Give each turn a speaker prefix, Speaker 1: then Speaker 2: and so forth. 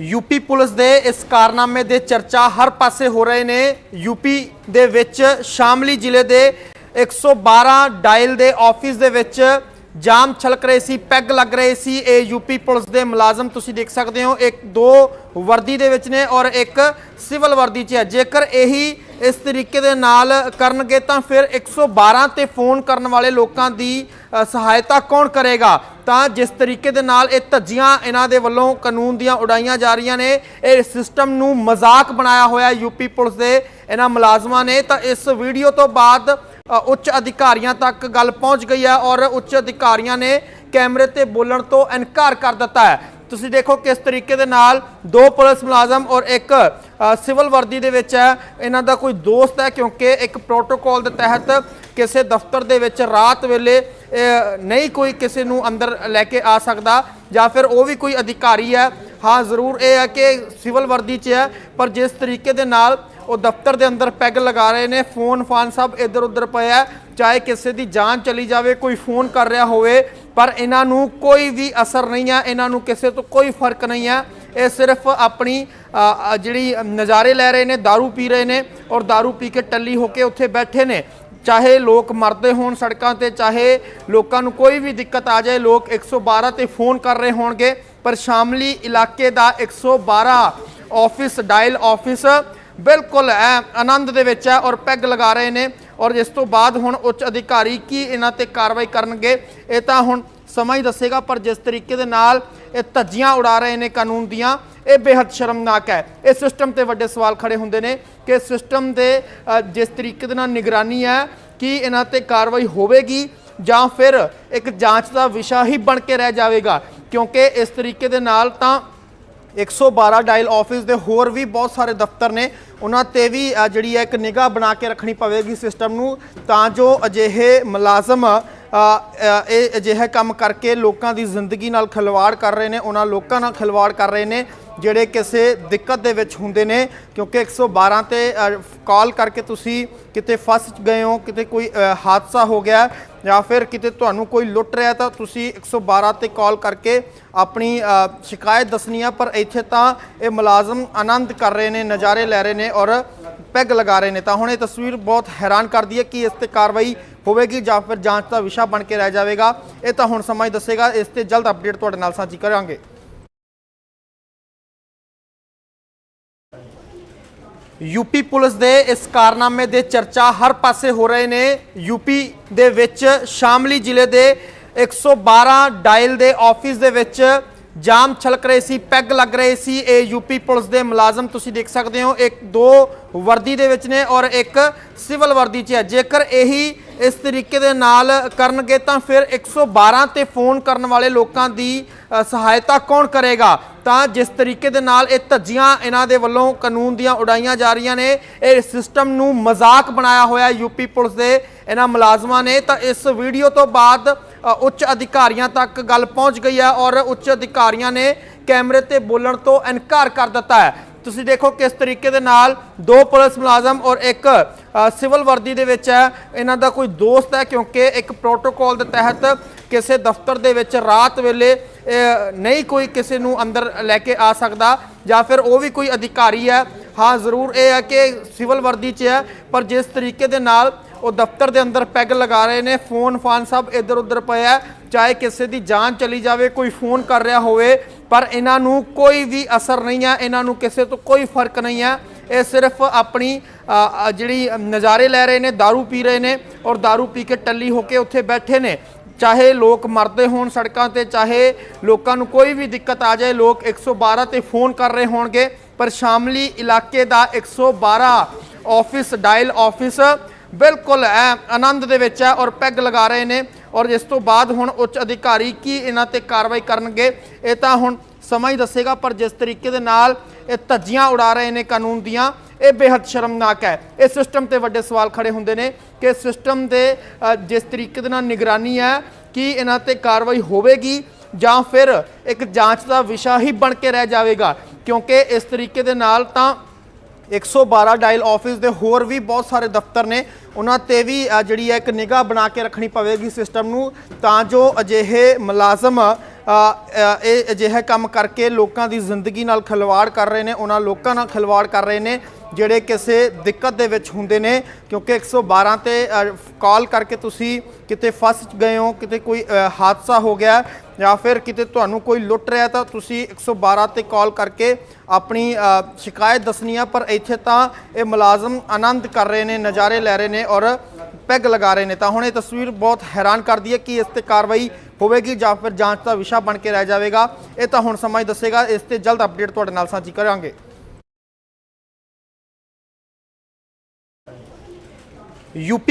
Speaker 1: UP police ਦੇ ਇਸ ਕਾਰਨਾਮੇ ਦੇ ਚਰਚਾ ਹਰ ਪਾਸੇ ਹੋ ਰਹੇ ਨੇ। ਯੂਪੀ ਦੇ ਵਿੱਚ ਸ਼ਾਮਲੀ ਜ਼ਿਲ੍ਹੇ ਦੇ 112 ਡਾਇਲ ਦੇ ਆਫਿਸ ਦੇ ਵਿੱਚ ਜਾਮ ਛਲਕ ਰਹੇ ਸੀ, ਪੈਗ ਲੱਗ ਰਹੇ ਸੀ। ਇਹ ਯੂਪੀ ਪੁਲਿਸ ਦੇ ਮੁਲਾਜ਼ਮ ਤੁਸੀਂ ਦੇਖ ਸਕਦੇ ਹੋ, ਇੱਕ ਦੋ ਵਰਦੀ ਦੇ ਵਿੱਚ ਨੇ ਔਰ ਇੱਕ ਸਿਵਲ ਵਰਦੀ 'ਚ ਹੈ। ਜੇਕਰ ਇਹੀ ਇਸ ਤਰੀਕੇ ਦੇ ਨਾਲ ਕਰਨਗੇ ਤਾਂ ਫਿਰ 112 ਤੇ ਫੋਨ ਕਰਨ ਵਾਲੇ ਲੋਕਾਂ ਦੀ ਸਹਾਇਤਾ ਕੌਣ ਕਰੇਗਾ? ਤਾਂ ਜਿਸ ਤਰੀਕੇ ਦੇ ਨਾਲ ਇਹ ਧੱਜੀਆਂ ਇਹਨਾਂ ਦੇ ਵੱਲੋਂ ਕਾਨੂੰਨ ਦੀਆਂ ਉਡਾਈਆਂ ਜਾ ਰਹੀਆਂ ਨੇ, ਇਹ ਸਿਸਟਮ ਨੂੰ ਮਜ਼ਾਕ ਬਣਾਇਆ ਹੋਇਆ ਯੂਪੀ ਪੁਲਿਸ ਦੇ ਇਹਨਾਂ ਮੁਲਾਜ਼ਮਾਂ ਨੇ। ਤਾਂ ਇਸ ਵੀਡੀਓ ਤੋਂ ਬਾਅਦ ਉੱਚ ਅਧਿਕਾਰੀਆਂ ਤੱਕ ਗੱਲ ਪਹੁੰਚ ਗਈ ਹੈ ਔਰ ਉੱਚ ਅਧਿਕਾਰੀਆਂ ਨੇ ਕੈਮਰੇ ਤੇ ਬੋਲਣ ਤੋਂ ਇਨਕਾਰ ਕਰ ਦਿੱਤਾ ਹੈ। ਤੁਸੀਂ ਦੇਖੋ ਕਿਸ ਤਰੀਕੇ ਦੇ ਨਾਲ ਦੋ ਪੁਲਿਸ ਮੁਲਾਜ਼ਮ ਔਰ ਇੱਕ ਸਿਵਲ ਵਰਦੀ ਦੇ ਵਿੱਚ ਹੈ। ਇਹਨਾਂ ਦਾ ਕੋਈ ਦੋਸਤ ਹੈ ਕਿਉਂਕਿ ਇੱਕ ਪ੍ਰੋਟੋਕਾਲ ਦੇ ਤਹਿਤ ਕਿਸੇ ਦਫ਼ਤਰ ਦੇ ਵਿੱਚ ਰਾਤ ਵੇਲੇ ਨਹੀਂ ਕੋਈ ਕਿਸੇ ਨੂੰ ਅੰਦਰ ਲੈ ਕੇ ਆ ਸਕਦਾ ਜਾਂ ਫਿਰ ਉਹ ਵੀ ਕੋਈ ਅਧਿਕਾਰੀ ਹੈ। ਹਾਂ, ਜ਼ਰੂਰ ਇਹ ਹੈ ਕਿ ਸਿਵਲ ਵਰਦੀ 'ਚ ਹੈ, ਪਰ ਜਿਸ ਤਰੀਕੇ ਦੇ ਨਾਲ ਉਹ ਦਫ਼ਤਰ ਦੇ ਅੰਦਰ ਪੈਗ ਲਗਾ ਰਹੇ ਨੇ ਫੋਨ ਫਾਨ ਸਭ ਇੱਧਰ ਉੱਧਰ ਪਿਆ ਹੈ। ਚਾਹੇ ਕਿਸੇ ਦੀ ਜਾਨ ਚਲੀ ਜਾਵੇ ਕੋਈ ਫੋਨ ਕਰ ਰਿਹਾ ਹੋਵੇ ਪਰ ਇਹਨਾਂ ਨੂੰ ਕੋਈ ਵੀ ਅਸਰ ਨਹੀਂ ਹੈ ਇਹਨਾਂ ਨੂੰ ਕਿਸੇ ਤੋਂ ਕੋਈ ਫਰਕ ਨਹੀਂ ਹੈ ਇਹ ਸਿਰਫ ਆਪਣੀ ਅ, ਅ, ਜਿਹੜੀ ਨਜ਼ਾਰੇ ਲੈ ਰਹੇ ਨੇ दारू ਪੀ ਰਹੇ ਨੇ ਔਰ दारू ਪੀ ਕੇ ਟੱਲੀ ਹੋ ਕੇ ਉੱਥੇ ਬੈਠੇ ਨੇ ਚਾਹੇ ਲੋਕ ਮਰਦੇ ਹੋਣ ਸੜਕਾਂ ਤੇ ਚਾਹੇ ਲੋਕਾਂ ਨੂੰ ਕੋਈ ਵੀ ਦਿੱਕਤ ਆ ਜਾਏ ਲੋਕ 112 ਤੇ ਫੋਨ ਕਰ ਰਹੇ ਹੋਣਗੇ ਪਰ ਸ਼ਾਮਲੀ ਇਲਾਕੇ ਦਾ 112 ਆਫਿਸ ਡਾਇਲ ਆਫਿਸ ਬਿਲਕੁਲ, ਐ, ਆਨੰਦ ਦੇ ਵਿੱਚ ਹੈ ਔਰ ਪੈਗ ਲਗਾ ਰਹੇ ਨੇ ਔਰ ਇਸ ਤੋਂ ਬਾਅਦ ਹੁਣ ਉੱਚ ਅਧਿਕਾਰੀ ਕੀ ਇਹਨਾਂ ਤੇ ਕਾਰਵਾਈ ਕਰਨਗੇ, ਇਹ ਤਾਂ ਹੁਣ ਸਮਾਂ ਹੀ ਦੱਸੇਗਾ, ਪਰ ਜਿਸ ਤਰੀਕੇ ਦੇ ਨਾਲ ਇਹ ਧੱਜੀਆਂ ਉਡਾ ਰਹੇ ਨੇ ਕਾਨੂੰਨ ਦੀਆਂ, ਇਹ ਬੇहद ਸ਼ਰਮਨਾਕ ਹੈ। ਇਸ ਸਿਸਟਮ ਤੇ ਵੱਡੇ ਸਵਾਲ ਖੜੇ ਹੁੰਦੇ ਨੇ ਕਿ ਸਿਸਟਮ ਦੇ ਜਿਸ ਤਰੀਕੇ ਦੇ ਨਾਲ ਨਿਗਰਾਨੀ ਹੈ ਕੀ ਇਹਨਾਂ ਤੇ ਕਾਰਵਾਈ ਹੋਵੇਗੀ ਜਾਂ ਫਿਰ ਇੱਕ ਜਾਂਚ ਦਾ ਵਿਸ਼ਾ ਹੀ ਬਣ ਕੇ ਰਹਿ ਜਾਵੇਗਾ, ਕਿਉਂਕਿ ਇਸ ਤਰੀਕੇ ਦੇ ਨਾਲ ਤਾਂ 112 ਡਾਇਲ ਆਫਿਸ ਦੇ ਹੋਰ ਵੀ ਬਹੁਤ ਸਾਰੇ ਦਫ਼ਤਰ ਨੇ। ਉਹਨਾਂ ਤੇ ਵੀ ਜਿਹੜੀ ਹੈ ਇੱਕ ਨਿਗਾਹ ਬਣਾ ਕੇ ਰੱਖਣੀ ਪਵੇਗੀ ਸਿਸਟਮ ਨੂੰ, ਤਾਂ ਜੋ ਅਜਿਹੇ ਮੁਲਾਜ਼ਮ ਇਹ ਅਜਿਹਾ ਕੰਮ ਕਰਕੇ ਲੋਕਾਂ ਦੀ ਜ਼ਿੰਦਗੀ ਨਾਲ ਖਿਲਵਾੜ ਕਰ ਰਹੇ ਨੇ, ਉਹਨਾਂ ਲੋਕਾਂ ਨਾਲ ਖਿਲਵਾੜ ਕਰ ਰਹੇ ਨੇ, ਜਿਹੜੇ ਕਿਸੇ ਦਿੱਕਤ ਦੇ ਵਿੱਚ ਹੁੰਦੇ ਨੇ। ਕਿਉਂਕਿ 112 ਤੇ ਕਾਲ ਕਰਕੇ ਤੁਸੀਂ ਕਿਤੇ ਫਸ ਗਏ ਹੋ, ਕਿਤੇ ਕੋਈ ਹਾਦਸਾ ਹੋ ਗਿਆ ਜਾਂ ਫਿਰ ਕਿਤੇ ਤੁਹਾਨੂੰ ਕੋਈ ਲੁੱਟ ਰਿਹਾ ਤਾਂ ਤੁਸੀਂ 112 ਤੇ ਕਾਲ ਕਰਕੇ ਆਪਣੀ ਸ਼ਿਕਾਇਤ ਦੱਸਣੀ ਆ, ਪਰ ਇੱਥੇ ਤਾਂ ਇਹ ਮੁਲਾਜ਼ਮ ਆਨੰਦ ਕਰ ਰਹੇ ਨੇ, ਨਜ਼ਾਰੇ ਲੈ ਰਹੇ ਨੇ ਔਰ ਪੈਗ ਲਗਾ ਰਹੇ ਨੇ। ਤਾਂ ਹੁਣ ਇਹ ਤਸਵੀਰ ਬਹੁਤ ਹੈਰਾਨ ਕਰਦੀ ਹੈ ਕਿ ਇਸ ਤੇ ਕਾਰਵਾਈ ਹੋਵੇਗੀ ਜਾਂ ਫਿਰ ਜਾਂਚ ਦਾ ਵਿਸ਼ਾ ਬਣ ਕੇ ਰਹਿ ਜਾਵੇਗਾ। ਇਹ ਤਾਂ ਹੁਣ ਸਮਾਂ ਹੀ ਦੱਸੇਗਾ। ਇਸ ਤੇ ਜਲਦ ਅਪਡੇਟ ਤੁਹਾਡੇ ਨਾਲ ਸਾਂਝੀ ਕਰਾਂਗੇ। ਯੂਪੀ ਪੁਲਿਸ ਦੇ ਇਸ ਕਾਰਨਾਮੇ ਦੇ ਚਰਚਾ ਹਰ ਪਾਸੇ ਹੋ ਰਹੇ ਨੇ। ਯੂਪੀ ਦੇ ਵਿੱਚ ਸ਼ਾਮਲੀ ਜ਼ਿਲ੍ਹੇ ਦੇ 112 ਡਾਇਲ ਦੇ ਆਫਿਸ ਦੇ ਵਿੱਚ ਜਾਮ ਛਲਕ ਰਹੇ ਸੀ, ਪੈਗ ਲੱਗ ਰਹੇ ਸੀ। ਇਹ ਯੂਪੀ ਪੁਲਿਸ ਦੇ ਮੁਲਾਜ਼ਮ ਤੁਸੀਂ ਦੇਖ ਸਕਦੇ ਹੋ, ਇੱਕ ਦੋ ਵਰਦੀ ਦੇ ਵਿੱਚ ਨੇ ਔਰ ਇੱਕ ਸਿਵਲ ਵਰਦੀ 'ਚ ਹੈ। ਜੇਕਰ ਇਹੀ ਇਸ ਤਰੀਕੇ ਦੇ ਨਾਲ ਕਰਨਗੇ ਤਾਂ ਫਿਰ 112 ਤੇ ਫੋਨ ਕਰਨ ਵਾਲੇ ਲੋਕਾਂ ਦੀ ਸਹਾਇਤਾ ਕੌਣ ਕਰੇਗਾ? ਤਾਂ ਜਿਸ ਤਰੀਕੇ ਦੇ ਨਾਲ ਇਹ ਧੱਜੀਆਂ ਇਹਨਾਂ ਦੇ ਵੱਲੋਂ ਕਾਨੂੰਨ ਦੀਆਂ ਉਡਾਈਆਂ ਜਾ ਰਹੀਆਂ ਨੇ, ਇਹ ਸਿਸਟਮ ਨੂੰ ਮਜ਼ਾਕ ਬਣਾਇਆ ਹੋਇਆ ਯੂਪੀ ਪੁਲਿਸ ਦੇ ਇਹਨਾਂ ਮੁਲਾਜ਼ਮਾਂ ਨੇ। ਤਾਂ ਇਸ ਵੀਡੀਓ ਤੋਂ ਬਾਅਦ ਉੱਚ ਅਧਿਕਾਰੀਆਂ ਤੱਕ ਗੱਲ ਪਹੁੰਚ ਗਈ ਹੈ ਔਰ ਉੱਚ ਅਧਿਕਾਰੀਆਂ ਨੇ ਕੈਮਰੇ ਤੇ ਬੋਲਣ ਤੋਂ ਇਨਕਾਰ ਕਰ ਦਿੱਤਾ ਹੈ। ਤੁਸੀਂ ਦੇਖੋ ਕਿਸ ਤਰੀਕੇ ਦੇ ਨਾਲ ਦੋ ਪੁਲਿਸ ਮੁਲਾਜ਼ਮ ਔਰ ਇੱਕ ਸਿਵਲ ਵਰਦੀ ਦੇ ਵਿੱਚ ਹੈ। ਇਹਨਾਂ ਦਾ ਕੋਈ ਦੋਸਤ ਹੈ ਕਿਉਂਕਿ ਇੱਕ ਪ੍ਰੋਟੋਕਾਲ ਦੇ ਤਹਿਤ ਕਿਸੇ ਦਫ਼ਤਰ ਦੇ ਵਿੱਚ ਰਾਤ ਵੇਲੇ ਨਹੀਂ ਕੋਈ ਕਿਸੇ ਨੂੰ ਅੰਦਰ ਲੈ ਕੇ ਆ ਸਕਦਾ ਜਾਂ ਫਿਰ ਉਹ ਵੀ ਕੋਈ ਅਧਿਕਾਰੀ ਹੈ ਹਾਂ ਜ਼ਰੂਰ ਇਹ ਹੈ ਕਿ ਸਿਵਲ ਵਰਦੀ 'ਚ ਹੈ ਪਰ ਜਿਸ ਤਰੀਕੇ ਦੇ ਨਾਲ ਉਹ ਦਫ਼ਤਰ ਦੇ ਅੰਦਰ ਪੈਗ ਲਗਾ ਰਹੇ ਨੇ ਫੋਨ ਫਾਨ ਸਭ ਇੱਧਰ ਉੱਧਰ ਪਿਆ ਹੈ। ਚਾਹੇ ਕਿਸੇ ਦੀ ਜਾਨ ਚਲੀ ਜਾਵੇ ਕੋਈ ਫੋਨ ਕਰ ਰਿਹਾ ਹੋਵੇ ਪਰ ਇਹਨਾਂ ਨੂੰ ਕੋਈ ਵੀ ਅਸਰ ਨਹੀਂ ਹੈ ਇਹਨਾਂ ਨੂੰ ਕਿਸੇ ਤੋਂ ਕੋਈ ਫਰਕ ਨਹੀਂ ਹੈ ਇਹ ਸਿਰਫ ਆਪਣੀ ਅ, ਅ, ਜਿਹੜੀ ਨਜ਼ਾਰੇ ਲੈ ਰਹੇ ਨੇ दारू ਪੀ ਰਹੇ ਨੇ ਔਰ दारू ਪੀ ਕੇ ਟੱਲੀ ਹੋ ਕੇ ਉੱਥੇ ਬੈਠੇ ਨੇ ਚਾਹੇ ਲੋਕ ਮਰਦੇ ਹੋਣ ਸੜਕਾਂ ਤੇ, ਚਾਹੇ ਲੋਕਾਂ ਨੂੰ ਕੋਈ ਵੀ ਦਿੱਕਤ ਆ ਜਾਏ, ਲੋਕ 112 ਤੇ ਫੋਨ ਕਰ ਰਹੇ ਹੋਣਗੇ। ਪਰ ਸ਼ਾਮਲੀ ਇਲਾਕੇ ਦਾ 112 ਆਫਿਸ, ਡਾਇਲ ਆਫਿਸ ਬਿਲਕੁਲ, ਐ, ਆਨੰਦ ਦੇ ਵਿੱਚ ਹੈ ਔਰ ਪੈਗ ਲਗਾ ਰਹੇ ਨੇ। ਔਰ ਇਸ ਤੋਂ ਬਾਅਦ ਹੁਣ ਉੱਚ ਅਧਿਕਾਰੀ ਕੀ ਇਹਨਾਂ ਤੇ ਕਾਰਵਾਈ ਕਰਨਗੇ, ਇਹ ਤਾਂ ਹੁਣ ਸਮਾਂ ਹੀ ਦੱਸੇਗਾ, ਪਰ ਜਿਸ ਤਰੀਕੇ ਦੇ ਨਾਲ ਇਹ ਧੱਜੀਆਂ ਉਡਾ ਰਹੇ ਨੇ ਕਾਨੂੰਨ ਦੀਆਂ। ਇਹ ਬੇहद ਸ਼ਰਮਨਾਕ ਹੈ। ਇਹ ਸਿਸਟਮ ਤੇ ਵੱਡੇ ਸਵਾਲ ਖੜੇ ਹੁੰਦੇ ਨੇ ਕਿ ਸਿਸਟਮ ਦੇ ਜਿਸ ਤਰੀਕੇ ਦੇ ਨਾਲ ਨਿਗਰਾਨੀ ਹੈ ਕਿ ਇਹਨਾਂ ਤੇ ਕਾਰਵਾਈ ਹੋਵੇਗੀ ਜਾਂ ਫਿਰ ਇੱਕ ਜਾਂਚ ਦਾ ਵਿਸ਼ਾ ਹੀ ਬਣ ਕੇ ਰਹਿ ਜਾਵੇਗਾ। ਕਿਉਂਕਿ ਇਸ ਤਰੀਕੇ ਦੇ ਨਾਲ ਤਾਂ 112 ਡਾਇਲ ਆਫਿਸ ਦੇ ਹੋਰ ਵੀ ਬਹੁਤ ਸਾਰੇ ਦਫ਼ਤਰ ਨੇ। ਉਹਨਾਂ ਤੇ ਵੀ ਜਿਹੜੀ ਹੈ ਇੱਕ ਨਿਗਾਹ ਬਣਾ ਕੇ ਰੱਖਣੀ ਪਵੇਗੀ ਸਿਸਟਮ ਨੂੰ। ਤਾਂ ਜੋ ਅਜਿਹੇ ਮੁਲਾਜ਼ਮ ਇਹ ਅਜਿਹਾ ਕੰਮ ਕਰਕੇ ਲੋਕਾਂ ਦੀ ਜ਼ਿੰਦਗੀ ਨਾਲ ਖਿਲਵਾੜ ਕਰ ਰਹੇ ਨੇ, ਉਹਨਾਂ ਲੋਕਾਂ ਨਾਲ ਖਿਲਵਾੜ ਕਰ ਰਹੇ ਨੇ, ਜਿਹੜੇ ਕਿਸੇ ਦਿੱਕਤ ਦੇ ਵਿੱਚ ਹੁੰਦੇ ਨੇ, ਕਿਉਂਕਿ 112 ਤੇ ਕਾਲ ਕਰਕੇ ਤੁਸੀਂ ਕਿਤੇ ਫਸ ਗਏ ਹੋ, ਕਿਤੇ ਕੋਈ ਹਾਦਸਾ ਹੋ ਗਿਆ, ਜਾਂ ਫਿਰ ਕਿਤੇ ਤੁਹਾਨੂੰ ਕੋਈ ਲੁੱਟ ਰਿਹਾ ਤਾਂ ਤੁਸੀਂ 112 ਤੇ ਕਾਲ ਕਰਕੇ ਆਪਣੀ ਸ਼ਿਕਾਇਤ ਦੱਸਣੀ ਆ ਪਰ ਇੱਥੇ ਤਾਂ ਇਹ ਮੁਲਾਜ਼ਮ ਆਨੰਦ ਕਰ ਰਹੇ ਨੇ, ਨਜ਼ਾਰੇ ਲੈ ਰਹੇ ਨੇ ਔਰ ਪੈਗ ਲਗਾ ਰਹੇ ਨੇ। ਤਾਂ ਹੁਣ ਇਹ ਤਸਵੀਰ ਬਹੁਤ ਹੈਰਾਨ ਕਰਦੀ ਹੈ ਕਿ ਇਸ ਤੇ ਕਾਰਵਾਈ ਹੋਵੇਗੀ ਜਾਂ ਫਿਰ ਜਾਂਚ ਦਾ ਵਿਸ਼ਾ ਬਣ ਕੇ ਰਹਿ ਜਾਵੇਗਾ। ਇਹ ਤਾਂ ਹੁਣ ਸਮਾਂ ਹੀ ਦੱਸੇਗਾ। ਇਸ ਤੇ ਜਲਦ ਅਪਡੇਟ ਤੁਹਾਡੇ ਨਾਲ ਸਾਂਝੀ ਕਰਾਂਗੇ। ਯੂਪੀ